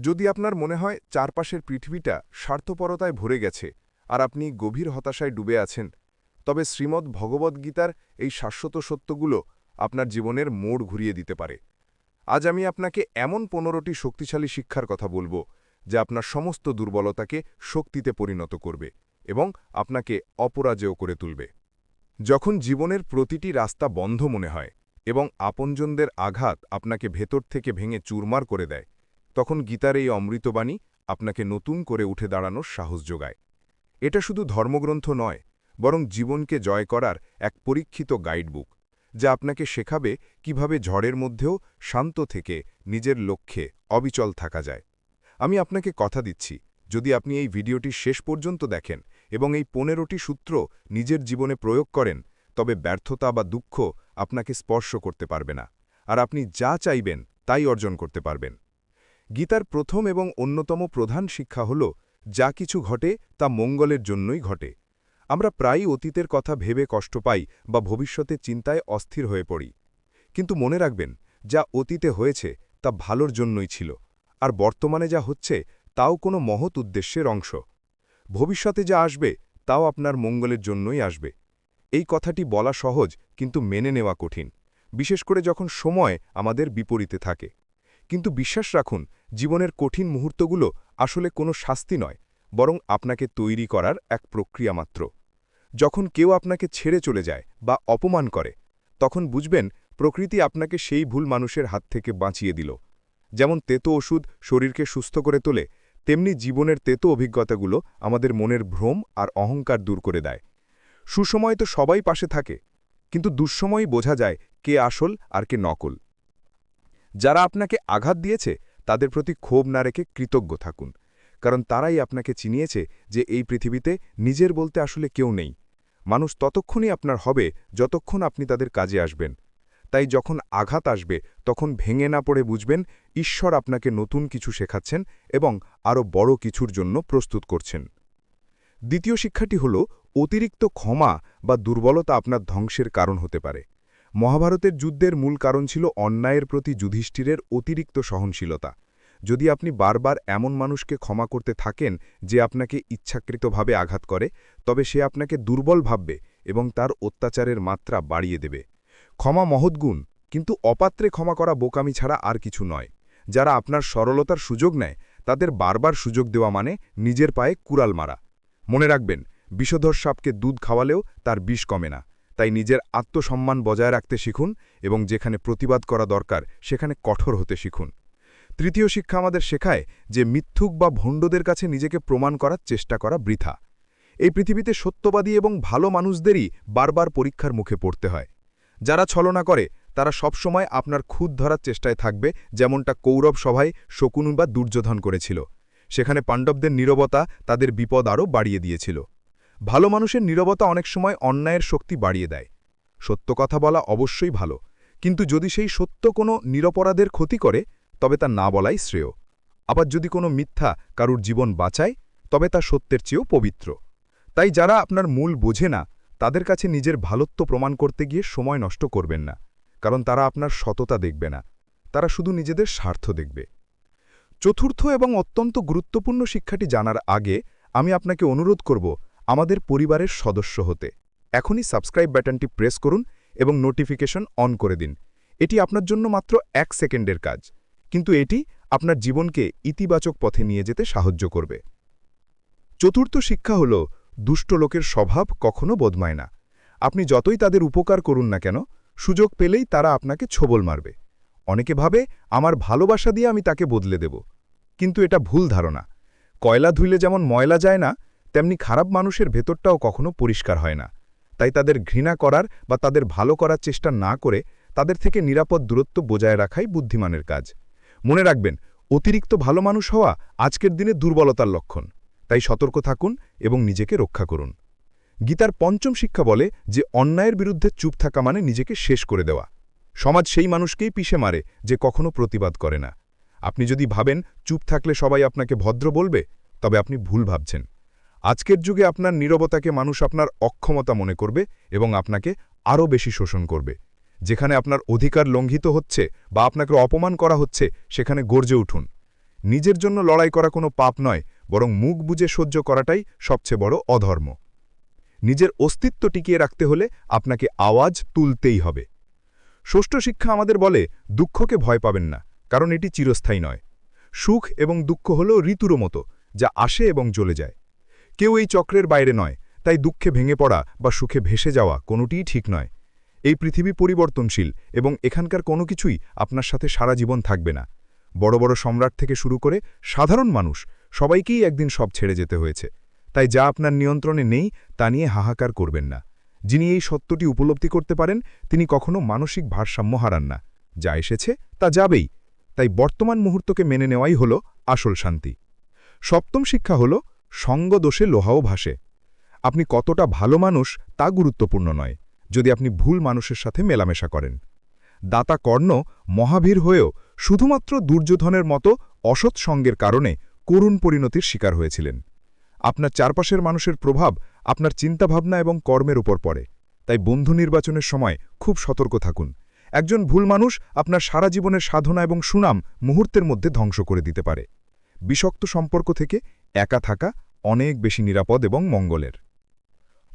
যদি আপনার মনে হয় চারপাশের পৃথিবীটা স্বার্থপরতায় ভরে গেছে আর আপনি গভীর হতাশায় ডুবে আছেন, তবে শ্রীমদ্ ভগবদ্গীতার এই শাশ্বত সত্যগুলো আপনার জীবনের মোড় ঘুরিয়ে দিতে পারে। আজ আমি আপনাকে এমন পনেরোটি শক্তিশালী শিক্ষার কথা বলব, যা আপনার সমস্ত দুর্বলতাকে শক্তিতে পরিণত করবে এবং আপনাকে অপরাজেয় করে তুলবে। যখন জীবনের প্রতিটি রাস্তা বন্ধ মনে হয় এবং আপনজনদের আঘাত আপনাকে ভেতর থেকে ভেঙে চুরমার করে দেয় তখন গীতার এই অমৃতবাণী আপনাকে নতুন করে উঠে দাঁড়ানোর সাহস যোগায়। এটা শুধু ধর্মগ্রন্থ নয়, বরং জীবনকে জয় করার এক পরীক্ষিত গাইডবুক, যা আপনাকে শেখাবে কীভাবে ঝড়ের মধ্যেও শান্ত থেকে নিজের লক্ষ্যে অবিচল থাকা যায়। আমি আপনাকে কথা দিচ্ছি, যদি আপনি এই ভিডিওটি শেষ পর্যন্ত দেখেন এবং এই পনেরোটি সূত্র নিজের জীবনে প্রয়োগ করেন, তবে ব্যর্থতা বা দুঃখ আপনাকে স্পর্শ করতে পারবে না, আর আপনি যা চাইবেন তাই অর্জন করতে পারবেন। গীতার প্রথম এবং অন্যতম প্রধান শিক্ষা হল, যা কিছু ঘটে, তা মঙ্গলের জন্যই ঘটে। আমরা প্রায়ই অতীতের কথা ভেবে কষ্ট পাই বা ভবিষ্যতে চিন্তায় অস্থির হয়ে পড়ি। কিন্তু মনে রাখবেন, যা অতীতে হয়েছে, তা ভালোর জন্যই ছিল। আর বর্তমানে যা হচ্ছে, তাও কোনো মহৎ উদ্দেশ্যের অংশ। ভবিষ্যতে যা আসবে, তাও আপনার মঙ্গলের জন্যই আসবে। এই কথাটি বলা সহজ, কিন্তু মেনে নেওয়া কঠিন। বিশেষ করে যখন সময় আমাদের বিপরীতে থাকে। কিন্তু বিশ্বাস রাখুন, জীবনের কঠিন মুহূর্তগুলো আসলে কোনো শাস্তি নয়, বরং আপনাকে তৈরি করার এক প্রক্রিয়া মাত্র। যখন কেউ আপনাকে ছেড়ে চলে যায় বা অপমান করে, তখন বুঝবেন প্রকৃতি আপনাকে সেই ভুল মানুষের হাত থেকে বাঁচিয়ে দিল। যেমন তেতো ওষুধ শরীরকে সুস্থ করে তোলে, তেমনি জীবনের তেতো অভিজ্ঞতাগুলো আমাদের মনের ভ্রম আর অহংকার দূর করে দেয়। সুসময় তো সবাই পাশে থাকে, কিন্তু দুঃসময়ই বোঝা যায় কে আসল আর কে নকল। যারা আপনাকে আঘাত দিয়েছে, তাদের প্রতি ক্ষোভ না রেখে কৃতজ্ঞ থাকুন। কারণ তারাই আপনাকে চিনিয়েছে যে এই পৃথিবীতে নিজের বলতে আসলে কেউ নেই। মানুষ ততক্ষণই আপনার হবে যতক্ষণ আপনি তাদের কাজে আসবেন। তাই যখন আঘাত আসবে, তখন ভেঙে না পড়ে বুঝবেন ঈশ্বর আপনাকে নতুন কিছু শেখাচ্ছেন এবং আরও বড় কিছুর জন্য প্রস্তুত করছেন। দ্বিতীয় শিক্ষাটি হল, অতিরিক্ত ক্ষমা বা দুর্বলতা আপনার ধ্বংসের কারণ হতে পারে। মহাভারতের যুদ্ধের মূল কারণ ছিল অন্যায়ের প্রতি যুধিষ্ঠিরের অতিরিক্ত সহনশীলতা। যদি আপনি বারবার এমন মানুষকে ক্ষমা করতে থাকেন যে আপনাকে ইচ্ছাকৃতভাবে আঘাত করে, তবে সে আপনাকে দুর্বল ভাববে এবং তার অত্যাচারের মাত্রা বাড়িয়ে দেবে। ক্ষমা মহৎগুণ কিন্তু অপাত্রে ক্ষমা করা বোকামি ছাড়া আর কিছু নয়। যারা আপনার সরলতার সুযোগ নেয়, তাদের বারবার সুযোগ দেওয়া মানে নিজের পায়ে কুড়াল মারা। মনে রাখবেন, বিষধর সাপকে দুধ খাওয়ালেও তার বিষ কমে না। তাই নিজের আত্মসম্মান বজায় রাখতে শিখুন এবং যেখানে প্রতিবাদ করা দরকার, সেখানে কঠোর হতে শিখুন। তৃতীয় শিক্ষা আমাদের শেখায় যে মিথ্যুক বা ভণ্ডদের কাছে নিজেকে প্রমাণ করার চেষ্টা করা বৃথা। এই পৃথিবীতে সত্যবাদী এবং ভালো মানুষদেরই বারবার পরীক্ষার মুখে পড়তে হয়। যারা ছলনা করে, তারা সবসময় আপনার খুদ ধরার চেষ্টায় থাকবে, যেমনটা কৌরব সভায় শকুন বা দুর্যোধন করেছিল। সেখানে পাণ্ডবদের নীরবতা তাদের বিপদ আরও বাড়িয়ে দিয়েছিল। ভালো মানুষের নীরবতা অনেক সময় অন্যায়ের শক্তি বাড়িয়ে দেয়। সত্য কথা বলা অবশ্যই ভালো, কিন্তু যদি সেই সত্য কোনো নিরপরাধের ক্ষতি করে, তবে তা না বলাই শ্রেয়। আবার যদি কোনো মিথ্যা কারুর জীবন বাঁচায়, তবে তা সত্যের চেয়েও পবিত্র। তাই যারা আপনার মূল বোঝে না, তাদের কাছে নিজের ভালত্ব প্রমাণ করতে গিয়ে সময় নষ্ট করবেন না, কারণ তারা আপনার সততা দেখবে না, তারা শুধু নিজেদের স্বার্থ দেখবে। চতুর্থ এবং অত্যন্ত গুরুত্বপূর্ণ শিক্ষাটি জানার আগে আমি আপনাকে অনুরোধ করব আমাদের পরিবারের সদস্য হতে। এখনই সাবস্ক্রাইব বাটনটি প্রেস করুন এবং নোটিফিকেশন অন করে দিন। এটি আপনার জন্য মাত্র এক সেকেন্ডের কাজ, কিন্তু এটি আপনার জীবনকে ইতিবাচক পথে নিয়ে যেতে সাহায্য করবে। চতুর্থ শিক্ষা হল, দুষ্ট লোকের স্বভাব কখনো বদমায় না। আপনি যতই তাদের উপকার করুন না কেন, সুযোগ পেলেই তারা আপনাকে ছোবল মারবে। অনেকে ভাবে, আমার ভালোবাসা দিয়ে আমি তাকে বদলে দেব। কিন্তু এটা ভুল ধারণা। কয়লা ধুইলে যেমন ময়লা যায় না তেমনি খারাপ মানুষের ভেতরটাও কখনো পরিষ্কার হয় না। তাই তাদের ঘৃণা করার বা তাদের ভালো করার চেষ্টা না করে তাদের থেকে নিরাপদ দূরত্ব বজায় রাখাই বুদ্ধিমানের কাজ। মনে রাখবেন, অতিরিক্ত ভালো মানুষ হওয়া আজকের দিনে দুর্বলতার লক্ষণ। তাই সতর্ক থাকুন এবং নিজেকে রক্ষা করুন। গীতার পঞ্চম শিক্ষা বলে যে অন্যায়ের বিরুদ্ধে চুপ থাকা মানে নিজেকে শেষ করে দেওয়া। সমাজ সেই মানুষকেই পিষে মারে যে কখনো প্রতিবাদ করে না। আপনি যদি ভাবেন, চুপ থাকলে সবাই আপনাকে ভদ্র বলবে, তবে আপনি ভুল ভাবছেন। আজকের যুগে আপনার নীরবতাকে মানুষ আপনার অক্ষমতা মনে করবে এবং আপনাকে আরও বেশি শোষণ করবে। যেখানে আপনার অধিকার লঙ্ঘিত হচ্ছে বা আপনাকে অপমান করা হচ্ছে, সেখানে গর্জে উঠুন। নিজের জন্য লড়াই করা কোনো পাপ নয়, বরং মুখ বুঝে সহ্য করাটাই সবচেয়ে বড় অধর্ম। নিজের অস্তিত্ব টিকিয়ে রাখতে হলে আপনাকে আওয়াজ তুলতেই হবে। ষষ্ঠ শিক্ষা আমাদের বলে, দুঃখকে ভয় পাবেন না, কারণ এটি চিরস্থায়ী নয়। সুখ এবং দুঃখ হল ঋতুর মতো, যা আসে এবং চলে যায়। কেউ এই চক্রের বাইরে নয়, তাই দুঃখে ভেঙে পড়া বা সুখে ভেসে যাওয়া কোনোটিই ঠিক নয়। এই পৃথিবী পরিবর্তনশীল এবং এখানকার কোনো কিছুই আপনার সাথে সারা জীবন থাকবে না। বড় বড় সম্রাট থেকে শুরু করে সাধারণ মানুষ, সবাইকেই একদিন সব ছেড়ে যেতে হয়েছে। তাই যা আপনার নিয়ন্ত্রণে নেই, তা নিয়ে হাহাকার করবেন না। যিনি এই সত্যটি উপলব্ধি করতে পারেন, তিনি কখনো মানসিক ভারসাম্য হারান না। যা এসেছে, তা যাবেই। তাই বর্তমান মুহূর্তকে মেনে নেওয়াই হল আসল শান্তি। সপ্তম শিক্ষা হল সঙ্গদোষে লোহাও ভাসে। আপনি কতটা ভালো মানুষ তা গুরুত্বপূর্ণ নয়, যদি আপনি ভুল মানুষের সাথে মেলামেশা করেন। দাতা কর্ণ মহাবীর হয়েও শুধুমাত্র দুর্যোধনের মতো অসৎ সঙ্গের কারণে করুণ পরিণতির শিকার হয়েছিলেন। আপনার চারপাশের মানুষের প্রভাব আপনার চিন্তাভাবনা এবং কর্মের উপর পড়ে। তাই বন্ধু নির্বাচনের সময় খুব সতর্ক থাকুন। একজন ভুল মানুষ আপনার সারা জীবনের সাধনা এবং সুনাম মুহূর্তের মধ্যে ধ্বংস করে দিতে পারে। বিষাক্ত সম্পর্ক থেকে একা থাকা অনেক বেশি নিরাপদ এবং মঙ্গলের।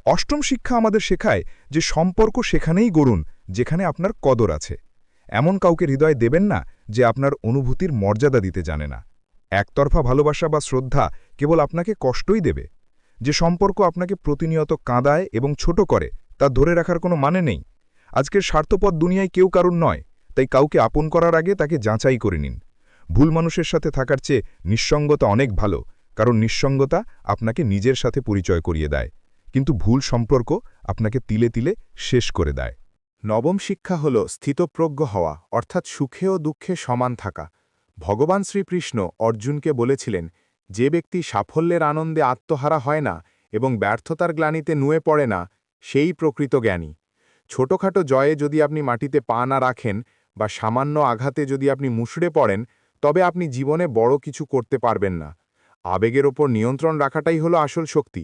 অষ্টম শিক্ষা আমাদের শেখায় যে সম্পর্ক সেখানেই গড়ুন, যেখানে আপনার কদর আছে। এমন কাউকে হৃদয় দেবেন না যে আপনার অনুভূতির মর্যাদা দিতে জানে না। একতরফা ভালোবাসা বা শ্রদ্ধা কেবল আপনাকে কষ্টই দেবে। যে সম্পর্ক আপনাকে প্রতিনিয়ত কাঁদায় এবং ছোট করে, তা ধরে রাখার কোনো মানে নেই। আজকের স্বার্থপদ দুনিয়ায় কেউ কারণ নয়, তাই কাউকে আপন করার আগে তাকে যাচাই করে নিন। ভুল মানুষের সাথে থাকার চেয়ে নিঃসঙ্গতা অনেক ভালো কারণ নিঃসঙ্গতা আপনাকে নিজের সাথে পরিচয় করিয়ে দেয়, কিন্তু ভুল সম্পর্ক আপনাকে তিলে তিলে শেষ করে দেয়। নবম শিক্ষা হল স্থিতপ্রজ্ঞ হওয়া, অর্থাৎ সুখে ও দুঃখে সমান থাকা। ভগবান শ্রীকৃষ্ণ অর্জুনকে বলেছিলেন, যে ব্যক্তি সাফল্যের আনন্দে আত্মহারা হয় না এবং ব্যর্থতার গ্লানিতে নুয়ে পড়ে না, সেই প্রকৃত জ্ঞানী। ছোটখাটো জয়ে যদি আপনি মাটিতে পা না রাখেন বা সামান্য আঘাতে যদি আপনি মুষড়ে পড়েন, তবে আপনি জীবনে বড় কিছু করতে পারবেন না। আবেগের ওপর নিয়ন্ত্রণ রাখাটাই হলো আসল শক্তি।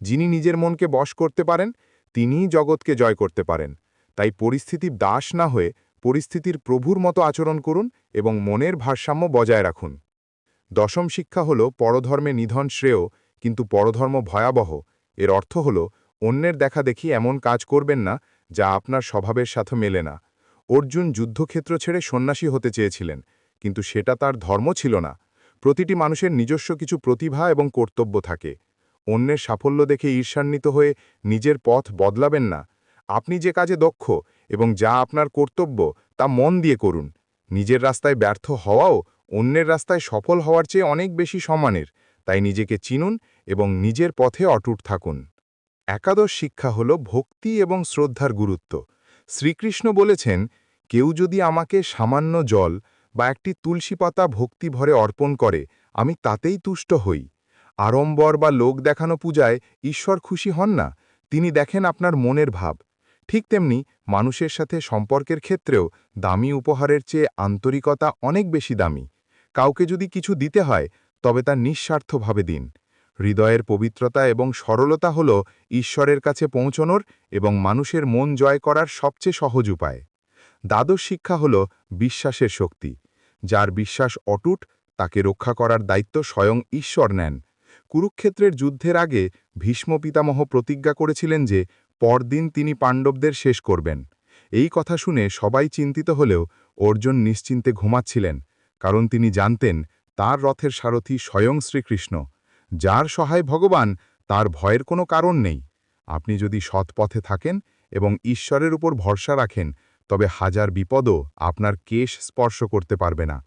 যিনি নিজের মনকে বশ করতে পারেন, তিনিই জগৎকে জয় করতে পারেন। তাই পরিস্থিতির দাস না হয়ে পরিস্থিতির প্রভুর মতো আচরণ করুন এবং মনের ভারসাম্য বজায় রাখুন। দশম শিক্ষা হল পরধর্মে নিধন শ্রেয়, কিন্তু পরধর্ম ভয়াবহ। এর অর্থ হল অন্যের দেখা দেখি এমন কাজ করবেন না যা আপনার স্বভাবের সাথে মেলে না। অর্জুন যুদ্ধক্ষেত্র ছেড়ে সন্ন্যাসী হতে চেয়েছিলেন, কিন্তু সেটা তার ধর্ম ছিল না। প্রতিটি মানুষের নিজস্ব কিছু প্রতিভা এবং কর্তব্য থাকে। অন্যের সাফল্য দেখে ঈর্ষান্বিত হয়ে নিজের পথ বদলাবেন না। আপনি যে কাজে দক্ষ এবং যা আপনার কর্তব্য তা মন দিয়ে করুন। নিজের রাস্তায় ব্যর্থ হওয়াও অন্যের রাস্তায় সফল হওয়ার চেয়ে অনেক বেশি সমানের। তাই নিজেকে চিনুন এবং নিজের পথে অটুট থাকুন। একাদশ শিক্ষা হল ভক্তি এবং শ্রদ্ধার গুরুত্ব। শ্রীকৃষ্ণ বলেছেন, কেউ যদি আমাকে সামান্য জল বা একটি তুলসী পাতা ভক্তি ভরে অর্পণ করে, আমি তাতেই তুষ্ট হই। আড়ম্বর বা লোক দেখানো পূজায় ঈশ্বর খুশি হন না, তিনি দেখেন আপনার মনের ভাব। ঠিক তেমনি মানুষের সাথে সম্পর্কের ক্ষেত্রেও দামি উপহারের চেয়ে আন্তরিকতা অনেক বেশি দামি। কাউকে যদি কিছু দিতে হয়, তবে তা নিঃস্বার্থভাবে দিন। হৃদয়ের পবিত্রতা এবং সরলতা হল ঈশ্বরের কাছে পৌঁছনোর এবং মানুষের মন জয় করার সবচেয়ে সহজ উপায়। দ্বাদশ শিক্ষা হল বিশ্বাসের শক্তি। যার বিশ্বাস অটুট, তাকে রক্ষা করার দায়িত্ব স্বয়ং ঈশ্বর নেন। কুরুক্ষেত্রের যুদ্ধের আগে ভীষ্ম পিতামহ প্রতিজ্ঞা করেছিলেন যে পরদিন তিনি পাণ্ডবদের শেষ করবেন। এই কথা শুনে সবাই চিন্তিত হলেও অর্জুন নিশ্চিন্তে ঘুমাচ্ছিলেন, কারণ তিনি জানতেন তার রথের সারথি স্বয়ং শ্রীকৃষ্ণ। যার সহায় ভগবান, তার ভয়ের কোনো কারণ নেই। আপনি যদি সৎ পথে থাকেন এবং ঈশ্বরের উপর ভরসা রাখেন তবে হাজার বিপদও আপনার কেশ স্পর্শ করতে পারবে না।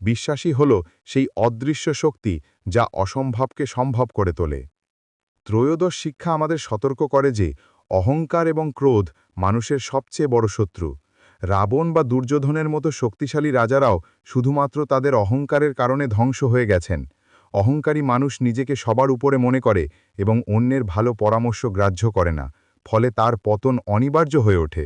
বিশ্বাসী হল সেই অদৃশ্য শক্তি যা অসম্ভবকে সম্ভব করে তোলে। ত্রয়োদশ শিক্ষা আমাদের সতর্ক করে যে, অহংকার এবং ক্রোধ মানুষের সবচেয়ে বড় শত্রু। রাবণ বা দুর্যোধনের মতো শক্তিশালী রাজারাও শুধুমাত্র তাদের অহংকারের কারণে ধ্বংস হয়ে গেছেন। অহংকারী মানুষ নিজেকে সবার উপরে মনে করে এবং অন্যের ভালো পরামর্শ গ্রাহ্য করে না, ফলে তার পতন অনিবার্য হয়ে ওঠে।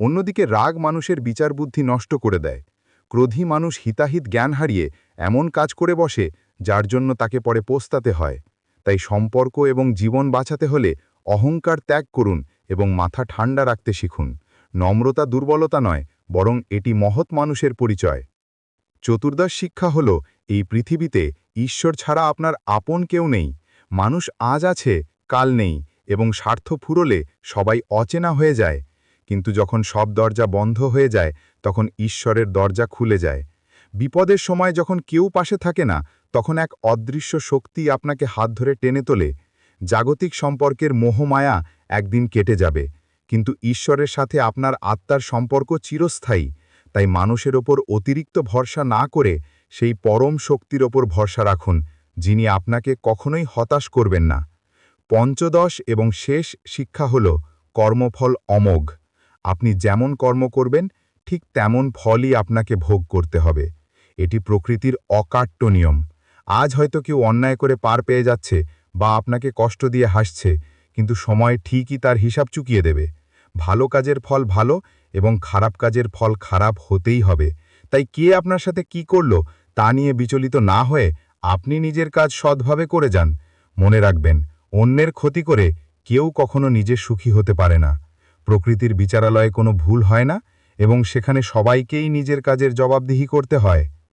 অন্যদিকে রাগ মানুষের বিচার বুদ্ধি নষ্ট করে দেয়। ক্রোধী মানুষ হিতাহিত জ্ঞান হারিয়ে এমন কাজ করে বসে, যার জন্য তাকে পরে পোস্তাতে হয়। তাই সম্পর্ক এবং জীবন বাঁচাতে হলে অহংকার ত্যাগ করুন এবং মাথা ঠান্ডা রাখতে শিখুন। নম্রতা দুর্বলতা নয়, বরং এটি মহৎ মানুষের পরিচয়। চতুর্দশ শিক্ষা হল, এই পৃথিবীতে ঈশ্বর ছাড়া আপনার আপন কেউ নেই। মানুষ আজ আছে, কাল নেই, এবং স্বার্থ ফুরলে সবাই অচেনা হয়ে যায়। কিন্তু যখন সব দরজা বন্ধ হয়ে যায়, তখন ঈশ্বরের দরজা খুলে যায়। বিপদের সময় যখন কেউ পাশে থাকে না, তখন এক অদৃশ্য শক্তি আপনাকে হাত ধরে টেনে তোলে। জাগতিক সম্পর্কের মোহমায়া একদিন কেটে যাবে। কিন্তু ঈশ্বরের সাথে আপনার আত্মার সম্পর্ক চিরস্থায়ী। তাই মানুষের ওপর অতিরিক্ত ভরসা না করে সেই পরম শক্তির ওপর ভরসা রাখুন, যিনি আপনাকে কখনোই হতাশ করবেন না। পঞ্চদশ এবং শেষ শিক্ষা হল কর্মফল অমোঘ। আপনি যেমন কর্ম করবেন, ঠিক তেমন ফলই আপনাকে ভোগ করতে হবে। এটি প্রকৃতির অকাট্য নিয়ম। আজ হয়তো কেউ অন্যায় করে পার পেয়ে যাচ্ছে বা আপনাকে কষ্ট দিয়ে হাসছে, কিন্তু সময় ঠিকই তার হিসাব চুকিয়ে দেবে। ভালো কাজের ফল ভালো এবং খারাপ কাজের ফল খারাপ হতেই হবে। তাই কে আপনার সাথে কি করল তা নিয়ে বিচলিত না হয়ে আপনি নিজের কাজ সৎভাবে করে যান। মনে রাখবেন, অন্যের ক্ষতি করে কেউ কখনো নিজে সুখী হতে পারে না। প্রকৃতির বিচারালয়ে কোনো ভুল হয় না এবং সেখানে সবাইকেই নিজের কাজের জবাবদিহি করতে হয়।